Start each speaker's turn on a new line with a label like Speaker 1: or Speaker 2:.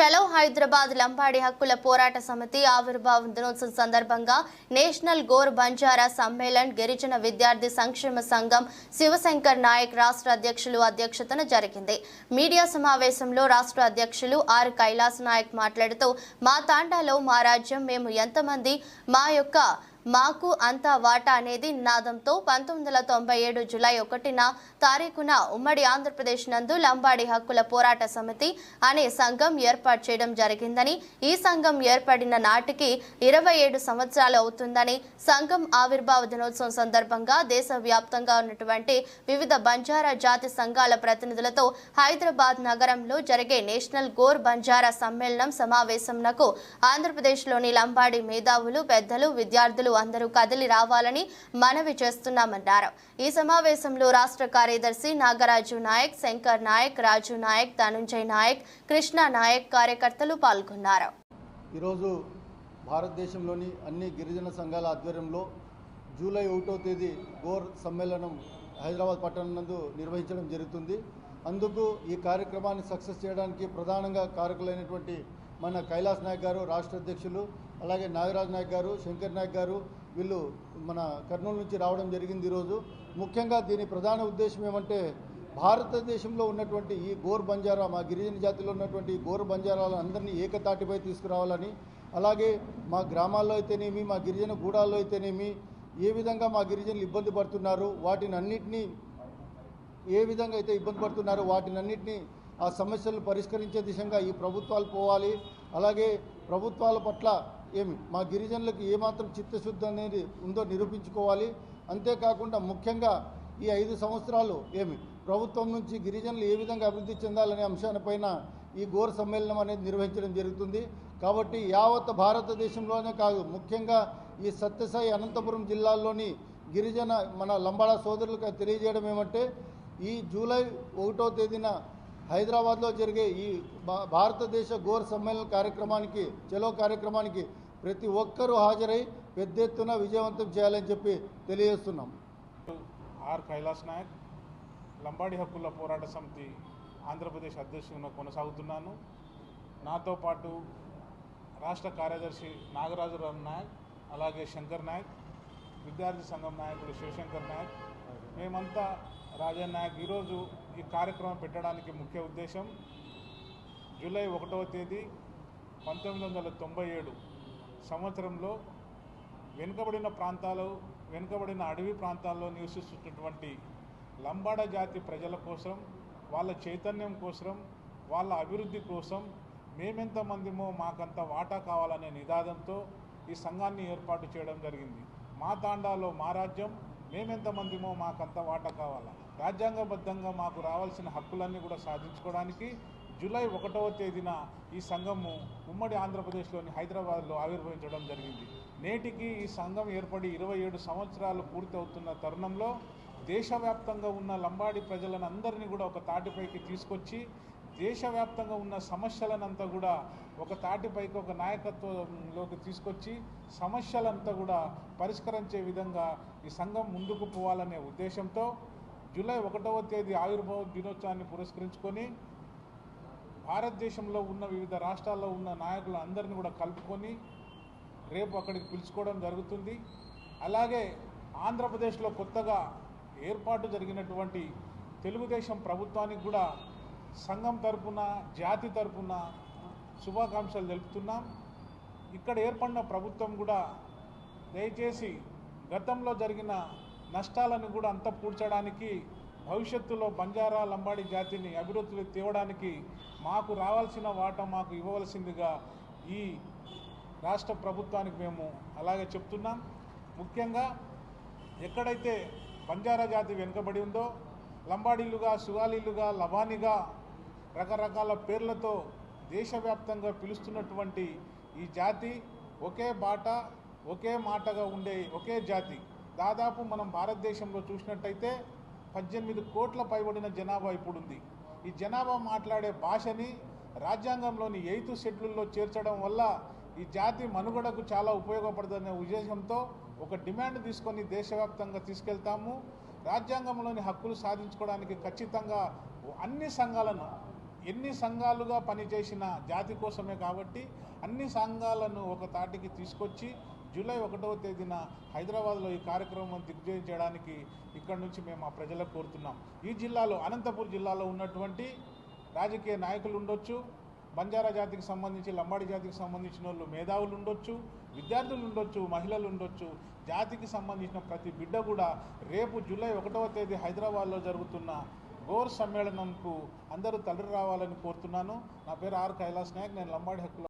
Speaker 1: చలో హైదరాబాద్ లంబాడి హక్కుల పోరాట సమితి ఆవిర్భావ దినోత్సవం సందర్భంగా నేషనల్ గోర్ బంజారా సమ్మేళన్ గిరిజన విద్యార్థి సంక్షేమ సంఘం శివశంకర్ నాయక్ రాష్ట్ర అధ్యక్షులు అధ్యక్షతన జరిగింది. మీడియా సమావేశంలో రాష్ట్ర అధ్యక్షులు ఆర్ కైలాస్ నాయక్ మాట్లాడుతూ మా తాండాలో మా రాజ్యం మేము ఎంతమంది మా యొక్క మాకు అంతా వాటా అనేది నినాదంతో పంతొమ్మిది వందల తొంభై ఏడు జులై ఒకటిన తారీఖున ఉమ్మడి ఆంధ్రప్రదేశ్ నందు లంబాడి హక్కుల పోరాట సమితి అనే సంఘం ఏర్పాటు చేయడం జరిగిందని ఈ సంఘం ఏర్పడిన నాటికి ఇరవై ఏడు సంవత్సరాలు అవుతుందని సంఘం ఆవిర్భావ దినోత్సవం సందర్భంగా దేశవ్యాప్తంగా ఉన్నటువంటి వివిధ బంజారా జాతి సంఘాల ప్రతినిధులతో హైదరాబాద్ నగరంలో జరిగే నేషనల్ గోర్ బంజారా సమ్మేళనం సమావేశంనకు ఆంధ్రప్రదేశ్లోని లంబాడి మేధావులు పెద్దలు విద్యార్థులు అందరూ కదిలి రావాలని మనవి చేస్తున్నామన్నారు. ఈ సమావేశంలో రాష్ట్ర కార్యదర్శి నాగరాజు నాయక్ శంకర్ నాయక్ రాజు నాయక్ ధనుంజయ్ నాయక్ కృష్ణ నాయక్ కార్యకర్తలు పాల్గొన్నారు.
Speaker 2: ఈరోజు భారతదేశంలోని అన్ని గిరిజన సంఘాల ఆధ్వర్యంలో జూలై ఒకటో తేదీ గోర్ సమ్మేళనం హైదరాబాద్ పట్టణం నందు నిర్వహించడం జరుగుతుంది. అందుకు ఈ కార్యక్రమాన్ని సక్సెస్ చేయడానికి ప్రధానంగా కారకులైనటువంటి మన కైలాస్ నాయక్ గారు రాష్ట్ర అధ్యక్షులు అలాగే నాగరాజ్ నాయక్ గారు శంకర్ నాయక్ గారు వీళ్ళు మన కర్నూలు నుంచి రావడం జరిగింది ఈరోజు. ముఖ్యంగా దీని ప్రధాన ఉద్దేశం ఏమంటే భారతదేశంలో ఉన్నటువంటి ఈ గోర్ బంజారా మా గిరిజన జాతిలో ఉన్నటువంటి ఈ గోర్ బంజారాలను అందరినీ ఏకతాటిపై తీసుకురావాలని అలాగే మా గ్రామాల్లో అయితేనేమి మా గిరిజన గూడాల్లో అయితేనేమి ఏ విధంగా మా గిరిజనులు ఇబ్బంది పడుతున్నారు వాటిని అన్నిటినీ ఏ విధంగా అయితే ఇబ్బంది పడుతున్నారో వాటిని అన్నిటినీ ఆ సమస్యలను పరిష్కరించే దిశగా ఈ ప్రభుత్వాలు పోవాలి. అలాగే ప్రభుత్వాల పట్ల ఏమి మా గిరిజనులకు ఏమాత్రం చిత్తశుద్ధి అనేది ఉందో నిరూపించుకోవాలి. అంతేకాకుండా ముఖ్యంగా ఈ ఐదు సంవత్సరాలు ఏమి ప్రభుత్వం నుంచి గిరిజనులు ఏ విధంగా అభివృద్ధి చెందాలనే అంశాలపైన ఈ గోర్ సమ్మేళనం అనేది నిర్వహించడం జరుగుతుంది. కాబట్టి యావత్ భారతదేశంలోనే కాదు ముఖ్యంగా ఈ సత్యసాయి అనంతపురం జిల్లాలోని గిరిజన మన లంబాడా సోదరులకు తెలియజేయడం ఏమంటే ఈ జూలై ఒకటో తేదీన హైదరాబాద్లో జరిగే ఈ భా- భారతదేశ గోర్ సమ్మేళన కార్యక్రమానికి చలో కార్యక్రమానికి ప్రతి ఒక్కరూ హాజరై పెద్ద ఎత్తున విజయవంతం చేయాలని చెప్పి తెలియజేస్తున్నాం.
Speaker 3: ఆర్ కైలాస్ నాయక్ లంబాడి హక్కుల పోరాట సమితి ఆంధ్రప్రదేశ్ అధ్యక్షుడిగా కొనసాగుతున్నాను. నాతో పాటు రాష్ట్ర కార్యదర్శి నాగరాజురావు నాయక్ అలాగే శంకర్ నాయక్ విద్యార్థి సంఘం నాయకుడు శివశంకర్ నాయక్ మేమంతా రాజన్ నాయక్. ఈరోజు ఈ కార్యక్రమం పెట్టడానికి ముఖ్య ఉద్దేశం జూలై ఒకటవ తేదీ పంతొమ్మిది వందల తొంభై ఏడు సంవత్సరంలో వెనుకబడిన ప్రాంతాలు వెనుకబడిన అడవి ప్రాంతాల్లో నివసిస్తున్నటువంటి లంబాడ జాతి ప్రజల కోసం వాళ్ళ చైతన్యం కోసం వాళ్ళ అభివృద్ధి కోసం మేమెంతమందిమో మాకంత వాటా కావాలనే నిదాదంతో ఈ సంఘాన్ని ఏర్పాటు చేయడం జరిగింది. మా తాండాలో మా రాజ్యం మేమెంతమందిమో మాకంత వాటా కావాలా? రాజ్యాంగబద్ధంగా మాకు రావాల్సిన హక్కులన్నీ కూడా సాధించుకోవడానికి జూలై ఒకటవ తేదీన ఈ సంఘము ఉమ్మడి ఆంధ్రప్రదేశ్లోని హైదరాబాద్లో ఆవిర్భవించడం జరిగింది. నేటికి ఈ సంఘం ఏర్పడి ఇరవై ఏడు సంవత్సరాలు పూర్తి అవుతున్న తరుణంలో దేశవ్యాప్తంగా ఉన్న లంబాడి ప్రజలను అందరినీ కూడా ఒక తాటిపైకి తీసుకొచ్చి దేశవ్యాప్తంగా ఉన్న సమస్యలనంతా కూడా ఒక తాటిపైకి ఒక నాయకత్వంలోకి తీసుకొచ్చి సమస్యలంతా కూడా పరిష్కరించే విధంగా ఈ సంఘం ముందుకు పోవాలనే ఉద్దేశంతో జూలై ఒకటవ తేదీ ఆవిర్భావ దినోత్సవాన్ని పురస్కరించుకొని భారతదేశంలో ఉన్న వివిధ రాష్ట్రాల్లో ఉన్న నాయకులు అందరిని కూడా కలుపుకొని రేపు అక్కడికి పిలుచుకోవడం జరుగుతుంది. అలాగే ఆంధ్రప్రదేశ్లో కొత్తగా ఏర్పాటు జరిగినటువంటి తెలుగుదేశం ప్రభుత్వానికి కూడా సంఘం తరపున జాతి తరపున శుభాకాంక్షలు తెలుపుతున్నాం. ఇక్కడ ఏర్పడిన ప్రభుత్వం కూడా దయచేసి గతంలో జరిగిన నష్టాలను కూడా అంత పూడ్చడానికి భవిష్యత్తులో బంజారా లంబాడి జాతిని అభివృద్ధి తేవడానికి మాకు రావాల్సిన వాటా మాకు ఇవ్వవలసిందిగా ఈ రాష్ట్ర ప్రభుత్వానికి మేము అలాగే చెప్తున్నాం. ముఖ్యంగా ఎక్కడైతే బంజారా జాతి వెనుకబడి ఉందో లంబాడీలుగా సుగాలీలుగా లవానిగా రకరకాల పేర్లతో దేశవ్యాప్తంగా పిలుస్తున్నటువంటి ఈ జాతి ఒకే బాట ఒకే మాటగా ఉండే ఒకే జాతి. దాదాపు మనం భారతదేశంలో చూసినట్టయితే పద్దెనిమిది కోట్ల పైబడిన జనాభా ఇప్పుడుంది. ఈ జనాభా మాట్లాడే భాషని రాజ్యాంగంలోని ఎయిత్ షెడ్యూల్లో చేర్చడం వల్ల ఈ జాతి మనుగడకు చాలా ఉపయోగపడుతుందనే ఉద్దేశంతో ఒక డిమాండ్ తీసుకొని దేశవ్యాప్తంగా తీసుకెళ్తాము. రాజ్యాంగంలోని హక్కులు సాధించుకోవడానికి ఖచ్చితంగా అన్ని సంఘాలను ఎన్ని సంఘాలుగా పనిచేసిన జాతి కోసమే కాబట్టి అన్ని సంఘాలను ఒక తాటికి తీసుకొచ్చి జూలై ఒకటవ తేదీన హైదరాబాద్లో ఈ కార్యక్రమం దిగ్విజయం చేయడానికి ఇక్కడ నుంచి మేము ఆ ప్రజలకు కోరుతున్నాం. ఈ జిల్లాలో అనంతపూర్ జిల్లాలో ఉన్నటువంటి రాజకీయ నాయకులు ఉండొచ్చు బంజారా జాతికి సంబంధించి లంబాడి జాతికి సంబంధించిన వాళ్ళు మేధావులు ఉండొచ్చు విద్యార్థులు ఉండొచ్చు మహిళలు ఉండొచ్చు జాతికి సంబంధించిన ప్రతి బిడ్డ కూడా రేపు జూలై ఒకటవ తేదీ హైదరాబాద్లో జరుగుతున్న గోర్ సమ్మేళనంకు అందరూ తరలి రావాలని కోరుతున్నాను. నా పేరు ఆర్ కైలాస్ నాయక్ నేను లంబాడి హక్కుల